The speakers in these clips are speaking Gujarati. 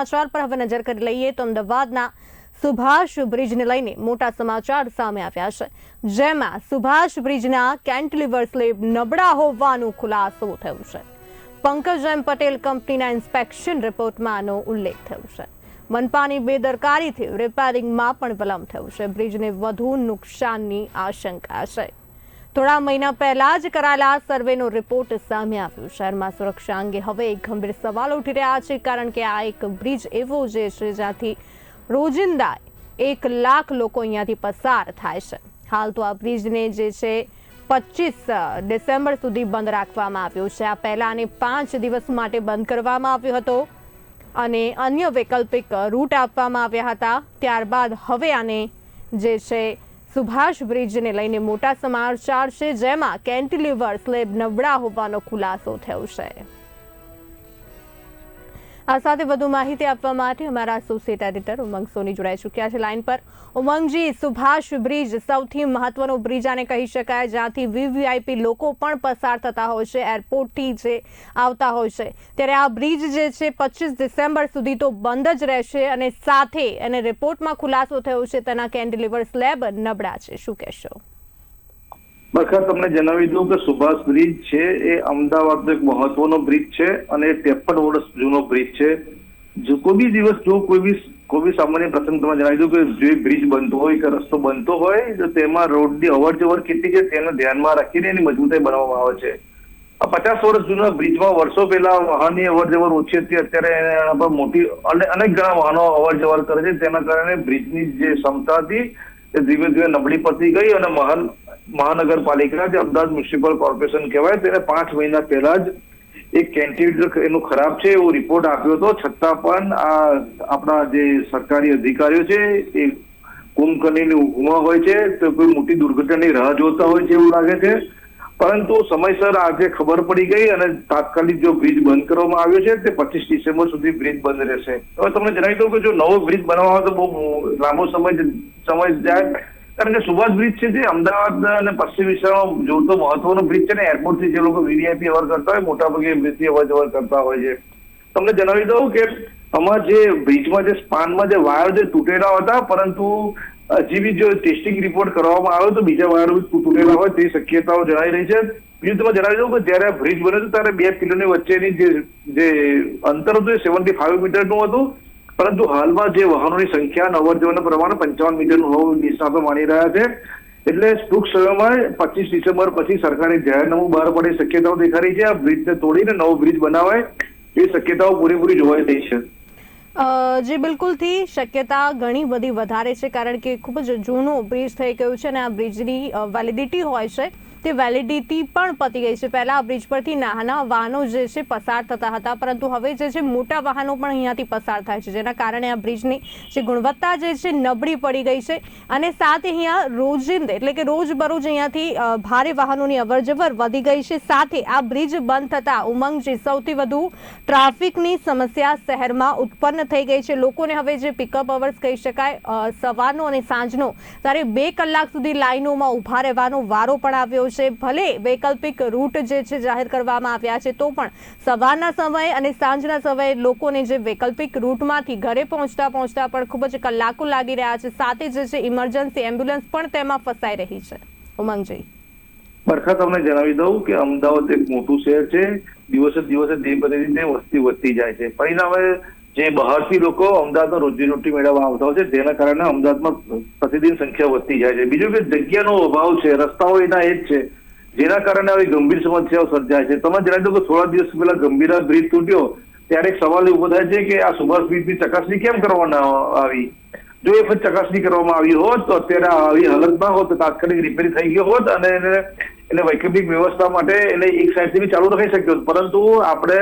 સમાચાર પર હવે નજર કરી લઈએ તો અમદાવાદના સુભાષ બ્રિજને લઈને મોટા સમાચાર સામે આવ્યા છે. જેમાં સુભાષ બ્રિજના કેન્ટિલીવર સ્લેબ નબળા હોવાનું ખુલાસો થયો છે. પંકજ એમ પટેલ કંપનીના ઇન્સ્પેક્શન રિપોર્ટમાં આનો ઉલ્લેખ થયો છે. મનપાની બેદરકારીથી રિપેરિંગમાં પણ વિલંબ થયો છે. બ્રિજને વધુ નુકસાનની આશંકા છે. થોડા મહિના પહેલા જ કરાયેલા સર્વેનો રિપોર્ટ સામે આવ્યો. શહેરમાં સુરક્ષા અંગે હવે એક ગંભીર સવાલ ઉઠી રહ્યા છે, કારણ કે આ એક બ્રિજ એવો જે છે જ્યાંથી રોજિંદા એક લાખ લોકો અહીંયાથી પસાર થાય છે. હાલ તો આ બ્રિજને જે છે પચીસ ડિસેમ્બર સુધી બંધ રાખવામાં આવ્યો છે. આ પહેલા આને પાંચ દિવસ માટે બંધ કરવામાં આવ્યો હતો અને અન્ય વૈકલ્પિક રૂટ આપવામાં આવ્યા હતા. ત્યારબાદ હવે આને જે છે સુભાષ બ્રિજને લઈને મોટા સમાચાર છે જેમાં કેન્ટિલિવર સ્લેબ નબળા હોવાનો ખુલાસો થયો છે. આ સાથે વધુ માહિતી આપવા માટે અમારા એસોસિએટ એડિટર ઉમંગ સોની જોડાઈ ચૂક્યા છે. લાઈન પર ઉમંગજી, સુભાષ બ્રિજ સૌથી મહત્વનો બ્રિજ આને કહી શકાય, જ્યાંથી વીવીઆઈપી લોકો પણ પસાર થતા હોય છે, એરપોર્ટથી જે આવતા હોય છે. ત્યારે આ બ્રિજ જે છે, પચીસ ડિસેમ્બર સુધી તો બંધ જ રહેશે અને સાથે અને રિપોર્ટમાં ખુલાસો થયો છે. તેના કેન્ડિલિવર સ્લેબ નબળા છે. શું કહેશો? બખા તમને જણાવી દઉં કે સુભાષ બ્રિજ છે એ અમદાવાદનો એક મહત્વનો બ્રિજ છે અને ત્રેપન વર્ષ જૂનો બ્રિજ છે. જો કોઈ બી દિવસ જો કોઈ બી કોઈ બી સામાન્ય પ્રસંગ તમે જણાવી દઉં કે જે બ્રિજ બનતો હોય કે રસ્તો બનતો હોય, તો તેમાં રોડની અવર જવર કેટલી છે તેને ધ્યાનમાં રાખીને એની મજબૂતાઈ બનાવવામાં આવે છે. આ પચાસ વર્ષ જૂના બ્રિજમાં વર્ષો પહેલા વાહનની અવર જવર ઓછી હતી, અત્યારે એના પર મોટી અને અનેક ઘણા વાહનો અવર જવર કરે છે તેના કારણે બ્રિજની જે ક્ષમતા હતી એ ધીમે ધીમે નબળી પડતી ગઈ અને મહાન મહાનગરપાલિકા જે અમદાવાદ મ્યુનિસિપલ કોર્પોરેશન કહેવાય તેને પાંચ મહિના પહેલા જ એક કેન્ટિલીવર એનું ખરાબ છે એવો રિપોર્ટ આપ્યો હતો. છતાં પણ આ આપણા જે સરકારી અધિકારીઓ છે એ કુંભકર્ણીની ઊંઘમાં હોય છે તો કોઈ મોટી દુર્ઘટનાની રાહ જોતા હોય છે એવું લાગે છે. પરંતુ સમયસર આજે ખબર પડી ગઈ અને તાત્કાલિક જો બ્રિજ બંધ કરવામાં આવ્યો છે, તે પચીસ ડિસેમ્બર સુધી બ્રિજ બંધ રહેશે. હવે તમને જણાવી દઉં કે જો નવો બ્રિજ બનાવવા તો બહુ લાંબો સમય સમય જાય. કારણ કે સુભાષ બ્રિજ છે જે અમદાવાદ અને પશ્ચિમ વિસ્તારમાં જોતો મહત્વનો બ્રિજ છે ને એરપોર્ટથી જે લોકો વીવીઆઈપી અવર કરતા હોય મોટાભાગે બ્રિજથી અવર જવર કરતા હોય છે. તમને જણાવી દઉં કે આમાં જે બ્રિજમાં જે સ્પાનમાં જે વાયર જે તૂટેલા હતા, પરંતુ હજી બી જો ટેસ્ટિંગ રિપોર્ટ કરવામાં આવ્યો તો બીજા વાયર તૂટેલા હોય તે શક્યતાઓ જણાઈ રહી છે. બીજું તમે જણાવી દઉં કે જ્યારે બ્રિજ બન્યો હતો ત્યારે બે કિલોની વચ્ચેની જે અંતર હતું એ સેવન્ટી ફાઈવ મીટરનું હતું. પરંતુ હાલમાં જે વાહનોની સંખ્યા અવર જવરના પ્રમાણે પંચાવન મીટરનું હોવું નિષ્ણાતો માની રહ્યા છે. એટલે ટૂંક સમયમાં પચીસ ડિસેમ્બર પછી સરકારે જાહેરનામું બહાર પડે શક્યતાઓ દેખાડી છે. આ બ્રિજને તોડીને નવો બ્રિજ બનાવાય એ શક્યતાઓ પૂરેપૂરી જોવાઈ રહી છે. જી, બિલકુલથી શક્યતા ઘણી બધી વધારે છે, કારણ કે ખૂબ જ જૂનો બ્રિજ થઈ ગયું છે અને આ બ્રિજની વેલિડિટી હોય છે, તે વેલિડિટી પણ પતી ગઈ છે. પહેલાં આ બ્રિજ પરથી નાના વાહનો જે છે પસાર થતા હતા, પરંતુ હવે જે છે મોટા વાહનો પણ અહીંયાથી પસાર થાય છે, જેના કારણે આ બ્રિજની જે ગુણવત્તા જે છે નબળી પડી ગઈ છે અને સાથે અહીંયા રોજિંદ એટલે કે રોજબરોજ અહીંયાથી ભારે વાહનોની અવરજવર વધી ગઈ છે. સાથે આ બ્રિજ બંધ થતાં ઉમંગ જે સૌથી વધુ ટ્રાફિકની સમસ્યા શહેરમાં ઉત્પન્ન થઈ ગઈ છે. લોકોને હવે જે પિકઅપ અવર્સ કહી શકાય સવારનો અને સાંજનો, ત્યારે બે કલાક સુધી લાઈનોમાં ઊભા રહેવાનો વારો પણ આવ્યો છે. ભલે વૈકલ્પિક રૂટ જે છે જાહેર કરવામાં આવ્યા છે, તો પણ સવારના સમયે અને સાંજના સમયે લોકોને જે વૈકલ્પિક રૂટમાંથી ઘરે પહોંચતા પહોંચતા પણ ખૂબ જ કલાકો લાગી રહ્યા છે. સાથે જે છે ઇમરજન્સી એમ્બ્યુલન્સ પણ તેમાં ફસાઈ રહી છે. ઉમંગજી. બરખા તમને જણાવી દઉં કે અમદાવાદ એક મોટું શહેર છે. દિવસે દિવસે ધીમે પ્રતિદિન વસ્તી વધતી જાય છે. પરિણામે જે બહારથી લોકો અમદાવાદમાં રોજીરોટી મેળવવા આવતા હોય છે તેના કારણે અમદાવાદમાં પ્રતિદિન સંખ્યા વધતી જાય છે. બીજું કે જગ્યાનો અભાવ છે, રસ્તાઓ એના એ જ છે, જેના કારણે આવી ગંભીર સમસ્યાઓ સર્જાય છે. તમે જણાવી કે થોડા દિવસ પહેલા ગંભીરા બ્રિજ તૂટ્યો, ત્યારે એક સવાલ ઊભો થાય છે કે આ સુભાષ બ્રિજની ચકાસણી કેમ કરવામાં આવી? જો એ પણ ચકાસણી કરવામાં આવી હોત, તો અત્યારે આવી હાલત ના હોત તાત્કાલિક રિપેર થઈ ગયો હોત અને એને એને વૈકલ્પિક વ્યવસ્થા માટે એને એક સાઈડથી બી ચાલુ રાખી શક્યો. પરંતુ આપણે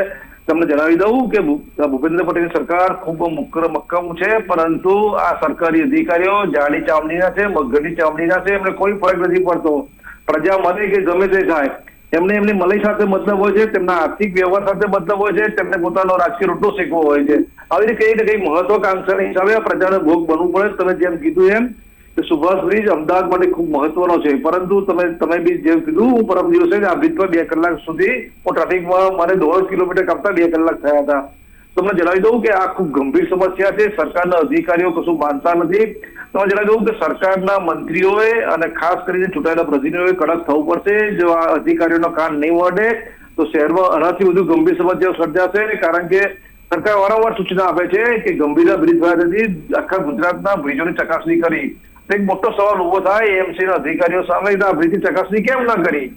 તમને જણાવી દઉં કે ભૂપેન્દ્ર પટેલ સરકાર ખૂબ મુક્કર મક્કમ છે, પરંતુ આ સરકારી અધિકારીઓ જાડી ચામડીના છે મગરની ચામડીના છે, એમને કોઈ ફરક નથી પડતો. પ્રજા મને કે ગમે તે થાય. એમને એમની મલય સાથે મતલબ હોય છે, તેમના આર્થિક વ્યવહાર સાથે મતલબ હોય છે, તેમને પોતાનો રાજકીય રોટલો શીખવો હોય છે. આવી રીતે કઈ ને કઈ મહત્વાકાંક્ષાના હિસાબે પ્રજાને ભોગ બનવું પડે, તમે જેમ કીધું એમ. કે સુભાષ બ્રિજ અમદાવાદ માટે ખૂબ મહત્વનો છે. પરંતુ તમે તમે બી જેમ કીધું, હું પરમ દિવસે આ બ્રિજ બે કલાક સુધી હું ટ્રાફિકમાં મારે દોઢ કિલોમીટર કાપતા બે કલાક થયા હતા. તમને જણાવી દઉં કે આ ખૂબ ગંભીર સમસ્યા છે. સરકારના અધિકારીઓ કશું માનતા નથી. તમને જણાવી દઉં કે સરકારના મંત્રીઓએ અને ખાસ કરીને ચૂંટાયેલા પ્રતિનિધિઓએ કડક થવું પડશે. જો આ અધિકારીઓનો કાન નહીં વળે, તો શહેરમાં આનાથી વધુ ગંભીર સમસ્યાઓ સર્જાશે. કારણ કે સરકાર વારંવાર સૂચના આપે છે કે ગંભીર બ્રિજ બનાવવાથી આખા ગુજરાતના બ્રિજોની ચકાસણી કરી. એક મોટો સવાલ ઊભો થાય એમસી ના અધિકારીઓ સામે આ બ્રિજની ચકાસણી કેમ ના કરી?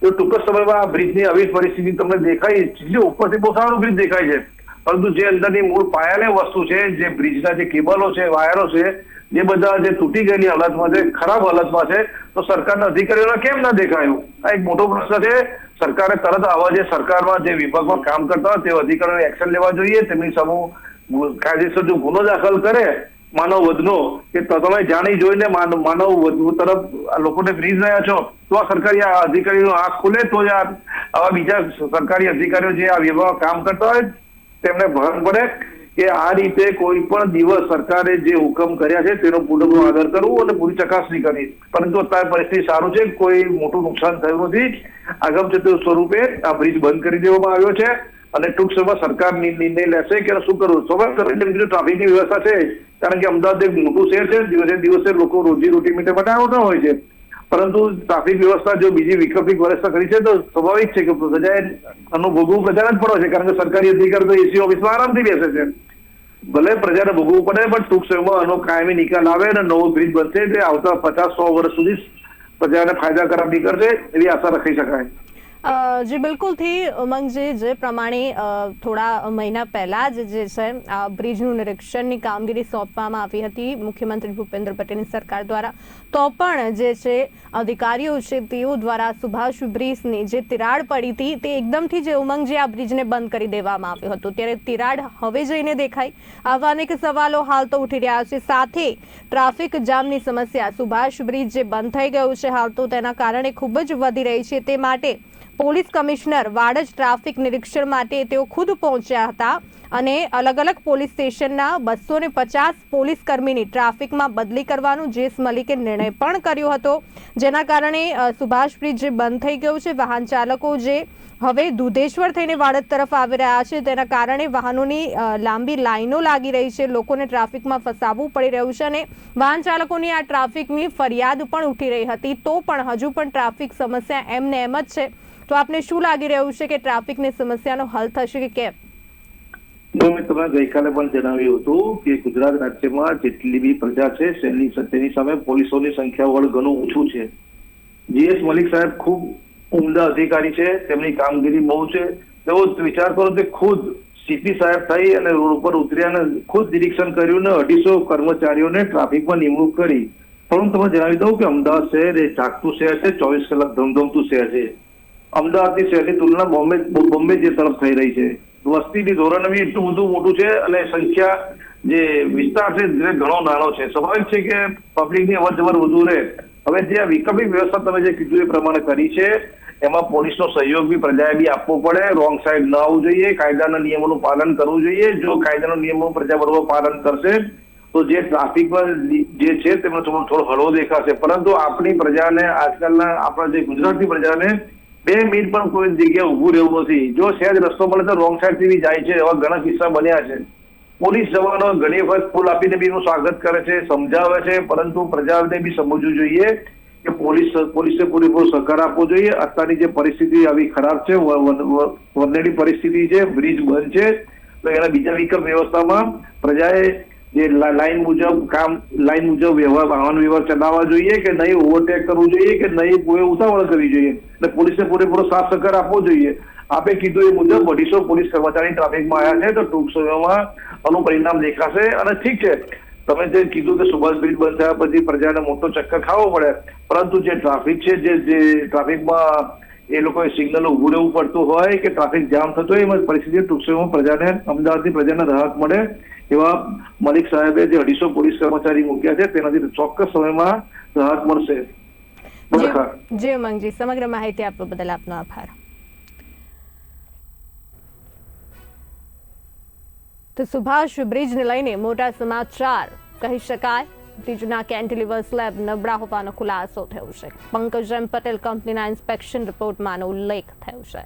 તો ટૂંક સમયમાં આ બ્રિજની આવી પરિસ્થિતિ તમને દેખાય જે ઉપરથી બહુ સારું બ્રિજ દેખાય છે. પરંતુ જે અંદરની મૂળ પાયાની વસ્તુ છે, જે બ્રિજના જે કેબલો છે, વાયરો છે, જે બધા જે તૂટી ગયેલી હાલતમાં છે, ખરાબ હાલતમાં છે, તો સરકારના અધિકારીઓને કેમ ના દેખાયું? આ એક મોટો પ્રશ્ન છે. સરકારે તરત આવા જે સરકારમાં જે વિભાગમાં કામ કરતા તે અધિકારીઓને એક્શન લેવા જોઈએ. તેમની સમૂહ કાયદેસર જો ગુનો દાખલ કરે માનવ વધનો કે તમે જાણી જોઈને માન- માનવ વધુ તરફ લોકોને ફ્રીજ રહ્યા છો, તો આ સરકારી અધિકારીઓ આંખ ખુલે તો જ આવા બીજા સરકારી અધિકારીઓ જે આ વિભાગ કામ કરતા હોય, તેમને ભાન પડે કે આ રીતે કોઈ પણ દિવસ સરકારે જે હુકમ કર્યા છે, તેનો પૂરેપૂરો આદર કરવું અને પૂરી ચકાસણી કરવી. પરંતુ અત્યારે પરિસ્થિતિ સારું છે, કોઈ મોટું નુકસાન થયું નથી. આગમચેતી સ્વરૂપે આ બ્રિજ બંધ કરી દેવામાં આવ્યો છે. અને ટૂંક સમયમાં સરકાર નિર્ણય લેશે કે શું કરવું? સ્વાભાવિક બીજું ટ્રાફિકની વ્યવસ્થા છે. કારણ કે અમદાવાદ એક મોટું શહેર છે. દિવસે દિવસે લોકો રોજી રોટી માટે બનાવતા હોય છે. પરંતુ ટ્રાફિક વ્યવસ્થા જો બીજી વિકલ્પિક વ્યવસ્થા કરી છે તો સ્વાભાવિક છે કે પ્રજાએ આનું ભોગવું પ્રજાને જ પડે છે. કારણ કે સરકારી અધિકારી તો એસી ઓફિસમાં આરામથી બેસે છે. ભલે પ્રજાને ભોગવવું પડે, પણ ટૂંક સમયમાં આનો કાયમી નિકાલ આવે અને નવો બ્રિજ બનશે તે આવતા પચાસ, સો વર્ષ સુધી પ્રજાને ફાયદાકારક નીકળશે એવી આશા રાખી શકાય. જી, બિલકુલથી ઉમંગજી જે પ્રમાણે થોડા મહિના પહેલા જ જે છે, આ બ્રિજનું નિરીક્ષણની કામગીરી સોંપવામાં આવી હતી મુખ્યમંત્રી ભૂપેન્દ્ર પટેલની સરકાર દ્વારા. તો પણ જે છે, અધિકારીઓ છે, તેઓ દ્વારા સુભાષ બ્રિજની જે તિરાડ પડી હતી, તે એકદમથી જે ઉમંગજી આ બ્રિજને બંધ કરી દેવામાં આવ્યો હતો. ત્યારે તિરાડ હવે જઈને દેખાય આવા અનેક સવાલો હાલ તો ઉઠી રહ્યા છે. સાથે ટ્રાફિક જામની સમસ્યા. સુભાષ બ્રિજ જે બંધ થઈ ગયું છે, હાલ તો તેના કારણે ખૂબ જ વધી રહી છે. તે માટે પોલીસ કમિશનર વાડજ ટ્રાફિક નિરીક્ષણ માટે તેઓ ખુદ પહોંચ્યા હતા અને અલગ અલગ પોલીસ સ્ટેશનના બસો ને પચાસ પોલીસ કર્મીની ટ્રાફિકમાં બદલી કરવાનું જેસ મલિકે નિર્ણય પણ કર્યો હતો. જેના કારણે સુભાષ બ્રિજ જે બંધ થઈ ગયું છે, વાહન ચાલકો જે હવે દુધેશ્વર થઈને વાડજ તરફ આવી રહ્યા છે, તેના કારણે વાહનોની લાંબી લાઈનો લાગી રહી છે, લોકોને ટ્રાફિકમાં ફસાવવું પડી રહ્યું છે અને વાહન ચાલકોની આ ટ્રાફિકની ફરિયાદ પણ ઉઠી રહી હતી. તો પણ હજુ પણ ટ્રાફિક સમસ્યા એમને એમ જ છે. તો આપને શું લાગી રહ્યું છે કે ટ્રાફિકની સમસ્યાનો હલ થશે કે કેમ? મેં તમને ગઈકાલે પણ જણાવ્યું હતું કે ગુજરાત રાજ્યમાં જેટલી બી પ્રજા છે, તેની સામે પોલીસોની સંખ્યા વળ ઘણું ઓછું છે. જીએસ મલિક સાહેબ ખૂબ ઉમદા અધિકારી છે, તેમની કામગીરી બહુ છે. તેઓ વિચાર કરો કે ખુદ સીપી સાહેબ થઈ અને રોડ ઉપર ઉતર્યા અને ખુદ નિરીક્ષણ કર્યું ને અઢીસો કર્મચારીઓને ટ્રાફિકમાં નિમણૂક કરી. પણ હું તમને જણાવી દઉં કે અમદાવાદ શહેર એ જાગતું શહેર છે, ચોવીસ કલાક ધમધમતું શહેર છે. અમદાવાદની શહેરની તુલના બોમ્બે બોમ્બે જે તરફ થઈ રહી છે. વસ્તીની ધોરણ બી એટલું બધું મોટું છે અને સંખ્યા જે વિસ્તાર છે જે ઘણો નાનો છે. સ્વાભાવિક છે કે પબ્લિકની અવર જવર વધુ રહે. હવે જે આ વિકલ્પિક વ્યવસ્થા તમે જે કીધું એ પ્રમાણે કરી છે, એમાં પોલીસનો સહયોગ બી પ્રજાએ બી આપવો પડે. રોંગ સાઈડ ન આવવું જોઈએ. કાયદાના નિયમોનું પાલન કરવું જોઈએ. જો કાયદાના નિયમો પ્રજા બરોબર પાલન કરશે, તો જે ટ્રાફિકમાં જે છે તેમાં થોડો થોડો હળવો દેખાશે. પરંતુ આપણી પ્રજાને આજકાલના આપણા જે ગુજરાતની પ્રજાને બે મિનિટ પણ કોઈ જગ્યાએ ઊભું રહેવું નથી. જો સહેજ રસ્તો મળે તો રોંગ સાઈડથી જાય છે. એવા ઘણા કિસ્સા બન્યા છે. પોલીસ જવાનો ઘણી વખત ફૂલ આપીને બી એનું સ્વાગત કરે છે, સમજાવે છે, પરંતુ પ્રજાને બી સમજવું જોઈએ કે પોલીસ, પોલીસે પૂરેપૂરો સહકાર આપવો જોઈએ. અત્યારની જે પરિસ્થિતિ આવી ખરાબ છે વરનેડી પરિસ્થિતિ છે, બ્રિજ બંધ છે, તો એના બીજા વિકલ્પ વ્યવસ્થામાં પ્રજાએ જે લાઈન મુજબ કામ, લાઈન મુજબ વ્યવહાર, વાહન વ્યવહાર ચલાવવા જોઈએ કે નહીં ઓવરટેક કરવું જોઈએ કે નહીં કોઈ ઉતાવળ કરવી જોઈએ? એટલે પોલીસને પૂરેપૂરો સાથ સહકાર આપવો જોઈએ. આપે કીધું એ મુજબ અઢીસો પોલીસ કર્મચારી ટ્રાફિકમાં આવ્યા છે, તો ટૂંક સમયમાં આનું પરિણામ દેખાશે અને ઠીક છે. તમે જે કીધું કે સુભાષ બ્રિજ બંધ થયા પછી પ્રજાને મોટો ચક્કર ખાવો પડે. પરંતુ જે ટ્રાફિક છે, જે જે ટ્રાફિકમાં એ લોકોએ સિગ્નલ ઉભું રહેવું પડતું હોય કે ટ્રાફિક જામ થતો હોય એમાં પરિસ્થિતિ ટૂંક સમયમાં પ્રજાને અમદાવાદની પ્રજાને રાહત મળે. એવા મલિક સાહેબે જે અઢીસો પોલીસ કર્મચારી મૂક્યા છે તેનાથી ચોક્કસ સમયમાં રાહત મળશે. જી ઉમંગજી સમગ્ર માહિતી આપવા બદલ આપનો આભાર. તો સુભાષ બ્રિજને લઈને મોટા સમાચાર. કહી શકાય બ્રિજના કેન્ટિલિવર સ્લેબ નબળા હોવાનો ખુલાસો થયો છે. પંકજ પટેલ કંપનીના ઇન્સ્પેક્શન રિપોર્ટમાં આનો ઉલ્લેખ થયો છે.